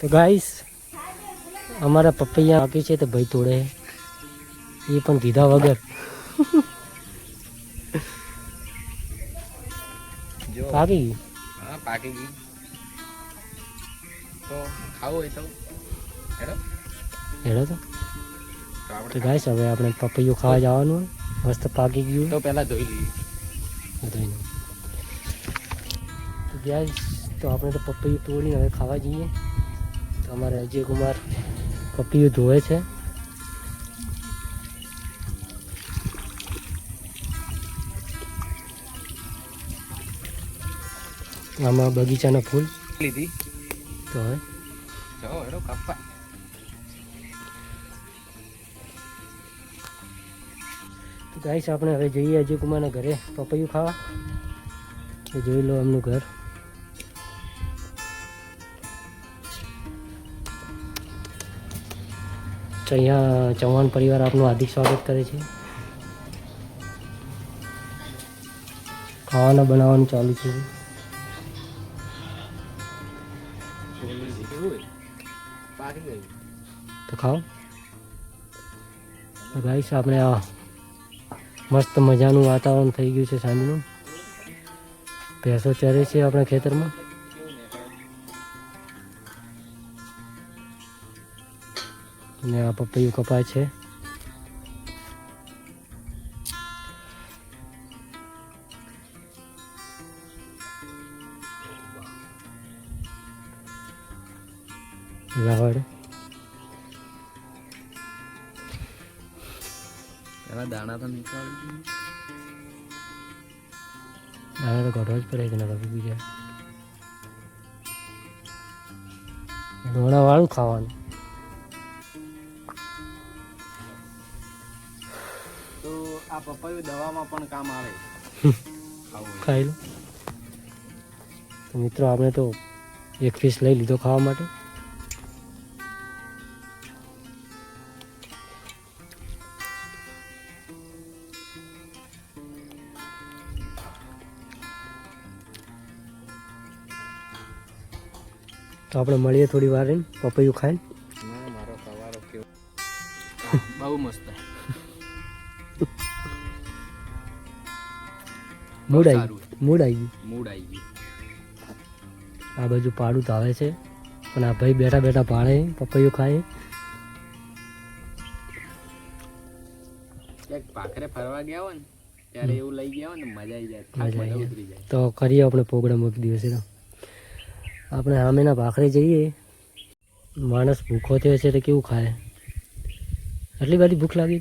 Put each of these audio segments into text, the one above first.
તો ગાઈસ અમારા પપૈયા બાકી છે તો ભાઈ તોડે એ પણ કીધા વગર. પાકી ગયું? હા પાકી ગઈ તો ખાવું હોય તો. હેડો. હેડો તો. તો તો ગાઈસ હવે આપણે પપૈયું ખાવા જવાનું મસ્ત પાકી ગયું. તો પહેલા ધોઈ લઈએ. તો ગાઈસ તો આપણે તો પપૈયું તોડીને હવે ખાવા જઈએ. અમારે અજય કુમાર પપૈયું ધોવે છે. આમાં બગીચાના ફૂલ. લીધી. તો હવે? કાપવા. તો ગાઈસ આપણે હવે જઈએ અજયકુમારના ઘરે પપૈયું ખાવા. જોઈ લો એમનું ઘર. અહીંયા ચૌહાણ પરિવાર આપનું હાર્દિક સ્વાગત કરે છે. ખાવાના બનાવવાનું ચાલુ છે. તો ખાઓ. તો ગાઈસ, આપણે આ મસ્ત મજાનું વાતાવરણ થઈ ગયું છે સાંજનું. ભેંસો ચરે છે આપણા ખેતરમાં. અને આ પપૈયું કપાય છે. લાવડ એના દાણા તો નીકાળી દાણા તો કાઢવા જ પડે કે ના કાપી બીજા. દોણા વાળું ખાવાનું. તો આ પપૈયું દવામાં પણ કામ આવે. ખાઈ લો તો મિત્રો આપણે તો એક પીસ લઈ લીધો ખાવા માટે. તો આપણે મળીએ થોડી વાર પપૈયું ખાઈને. બહુ મસ્ત. મૂડ આવી મૂડ આવી મૂડ આવી ગયું. આ બાજુ પાડું તો આવે છે. પણ આ ભાઈ બેઠા બેઠા પાડે પપૈયું ખાય. પાખરે ફરવા ગયા હોય ને ત્યારે એવું લઈ ગયા હોય ને મજા આવી જાય. મજા આવી જાય. તો કરીએ આપણે પ્રોગ્રામ એક દિવસે આપણે સામેના ભાખરે જઈએ. માણસ ભૂખો થયો છે તો કેવું ખાય? આટલી બધી ભૂખ લાગી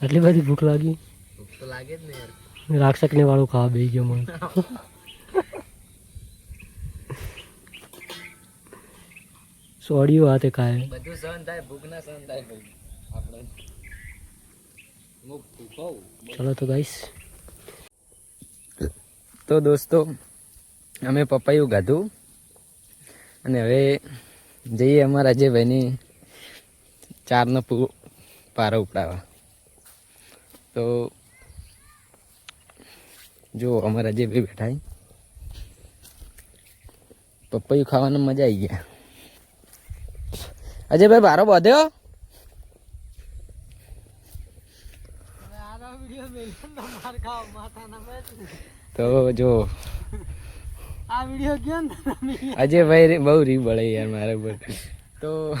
આટલી બધી ભૂખ લાગી? ભૂખ તો લાગે જ ને યાર. રાક્ષકને વાળું ખાવા બે ગયો મને. સોડિયું હાથે ખાય બધું સહન થાય ભૂખ ના સહન થાય ભાઈ. આપણે ચલો તો ગાઈશ તો દોસ્તો અમે પપૈયું ગાધું. અને હવે જઈએ અમારા જે ભાઈની ચારનો પુ- પારો ઉપડાવવા. તો જો અમારા જે ભાઈ બેઠા પપૈયું ખાવાની મજા આવી ગયા. અજયભાઈ, બારો બાંધ્યો? તો જો આ વીડિયો કેમ અજયભાઈ રે- બહુ રી બળે યાર મારા પર તો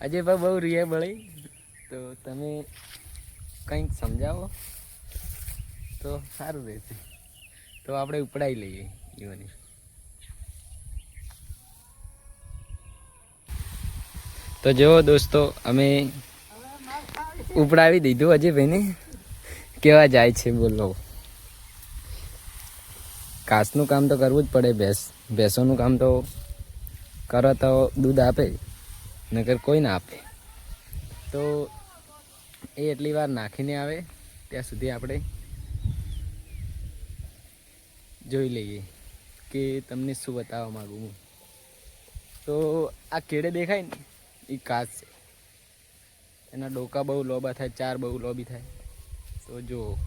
અજયભાઈ બહુ રીએ બળે. તો તમે કંઈક સમજાવો. તો સારું રહેશે. તો આપણે ઉપડાવી લઈએ ઈવોની. તો જો દોસ્તો, અમે ઉપડાવી દીધું અજયભાઈને કેવા જાય છે બોલો. કાસનું કામ તો કરવું જ પડે, ભેંસ, ભેંસોનું કામ તો કરો તો દૂધ આપે, નકર કોઈ ના આપે. તો એ એટલી વાર નાખીને આવે, ત્યાં સુધી આપણે જોઈ લઈએ કે તમને શું બતાવવા માગું હું. તો આ કેળે દેખાય ને, એ કાચ છે. એના ડોકા બહુ લોબા થાય, ચાર બહુ લોબી થાય. તો જો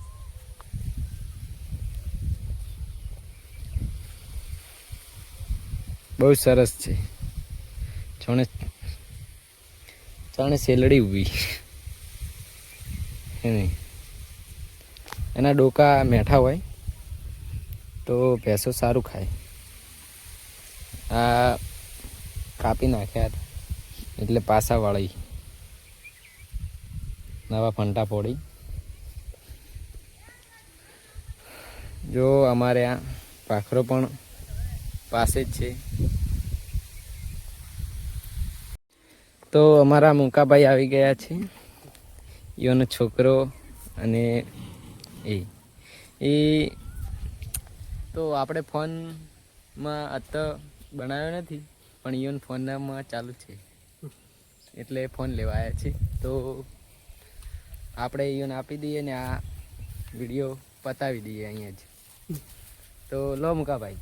બહુ સરસ છે. જાણે જાણે શેલડી ઊભી. હે નહીં? એના ડોકા મેઠા હોય. તો ભેંસો સારું ખાય. આ કાપી નાખ્યા એટલે પાસા વાળી. નવા ફંટા પોડી જો અમારે આ પાખરો પણ પાસે જ છે. તો અમારા મુકાભાઈ આવી ગયા છે. એનો છોકરો અને એ. એ તો આપણે ફોનમાં અત બનાવ્યો નથી, પણ ઇવન ફોનમાં ચાલુ છે. એટલે ફોન લેવા આવ્યા છે તો આપણે ઇવન આપી દઈએ ને આ વીડિયો પતાવી દઈએ અહીંયા જ. તો લો મુકાભાઈ.